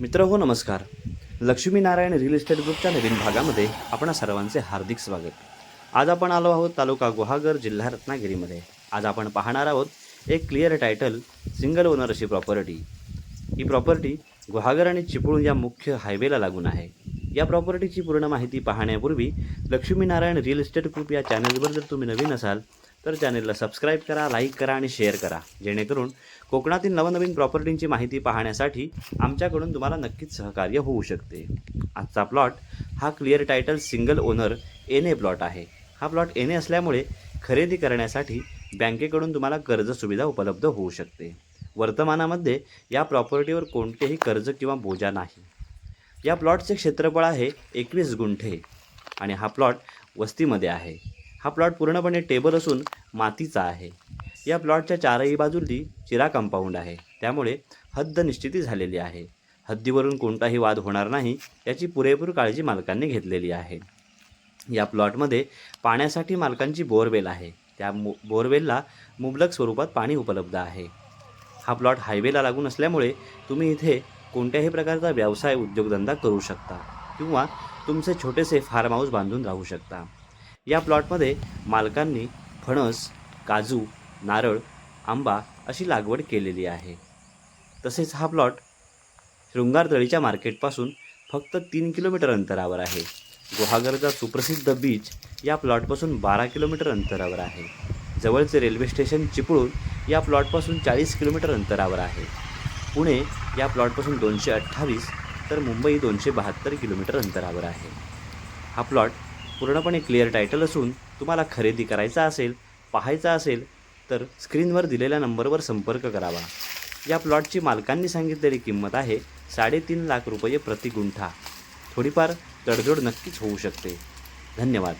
मित्र हो नमस्कार. लक्ष्मीनारायण रिअल इस्टेट ग्रुपच्या नवीन भागामध्ये आपण सर्वांचे हार्दिक स्वागत. आज आपण आलो आहोत तालुका गुहागर जिल्हा रत्नागिरीमध्ये. आज आपण पाहणार आहोत एक क्लिअर टायटल सिंगल ओनर अशी प्रॉपर्टी ही प्रॉपर्टी गुहागर आणि चिपळूण या मुख्य हायवेला लागून आहे. या प्रॉपर्टीची पूर्ण माहिती पाहण्यापूर्वी लक्ष्मीनारायण रिअल इस्टेट ग्रुप या चॅनलवर जर तुम्ही नवीन असाल तर चॅनेलला सबस्क्राईब करा लाईक करा आणि शेअर करा. जेणेकरून कोकणातील नवनवीन प्रॉपर्टींची माहिती पाहण्यासाठी आमच्याकडून तुम्हाला नक्कीच सहकार्य होऊ शकते. आजचा प्लॉट हा clear title single owner N A plot आहे. हा प्लॉट एन ए असल्यामुळे खरेदी करण्यासाठी बँकेकडून तुम्हाला कर्ज सुविधा उपलब्ध होऊ शकते. वर्तमानामध्ये या प्रॉपर्टीवर कोणतेही कर्ज किंवा बोजा नाही. या प्लॉटचे क्षेत्रफळ आहे एकवीस गुंठे आणि हा प्लॉट वस्तीमध्ये आहे. हा प्लॉट पूर्णपणे टेबल असून मातीचा आहे. या प्लॉटच्या चारही बाजूंनी चिरा कंपाऊंड आहे. त्यामुळे हद्द निश्चिती झालेली आहे. हद्दीवरून कोणताही वाद होणार नाही याची पुरेपूर काळजी मालकांनी घेतलेली आहे. या प्लॉटमध्ये पाण्यासाठी मालकांची बोरवेल आहे. त्या मो बोरवेलला मुबलक स्वरूपात पाणी उपलब्ध आहे. हा प्लॉट हायवेला लागून असल्यामुळे तुम्ही इथे कोणत्याही प्रकारचा व्यवसाय उद्योगधंदा करू शकता किंवा तुमचे छोटेसे फार्म हाऊस बांधून राहू शकता. या प्लॉटमध्ये मालकांनी फणस काजू नारळ आंबा अशी लागवड केलेली आहे. तसेच हा प्लॉट शृंगारतळीच्या मार्केटपासून फक्त तीन किलोमीटर अंतरावर आहे. गुहागरचा सुप्रसिद्ध बीच या प्लॉटपासून बारा किलोमीटर अंतरावर आहे. जवळचे रेल्वे स्टेशन चिपळूण या प्लॉटपासून चाळीस किलोमीटर अंतरावर आहे. पुणे या प्लॉटपासून दोनशे अठ्ठावीस तर मुंबई दोनशे बहात्तर किलोमीटर अंतरावर आहे. हा प्लॉट पूर्णपणे क्लिअर टायटल असून तुम्हाला खरेदी करायचा असेल पाहायचा असेल तर स्क्रीनवर दिलेल्या नंबरवर संपर्क करावा. या प्लॉटची मालकांनी सांगितलेली किंमत आहे साडेतीन लाख रुपये प्रति गुंठा. थोडीफार तडजोड नक्कीच होऊ शकते. धन्यवाद.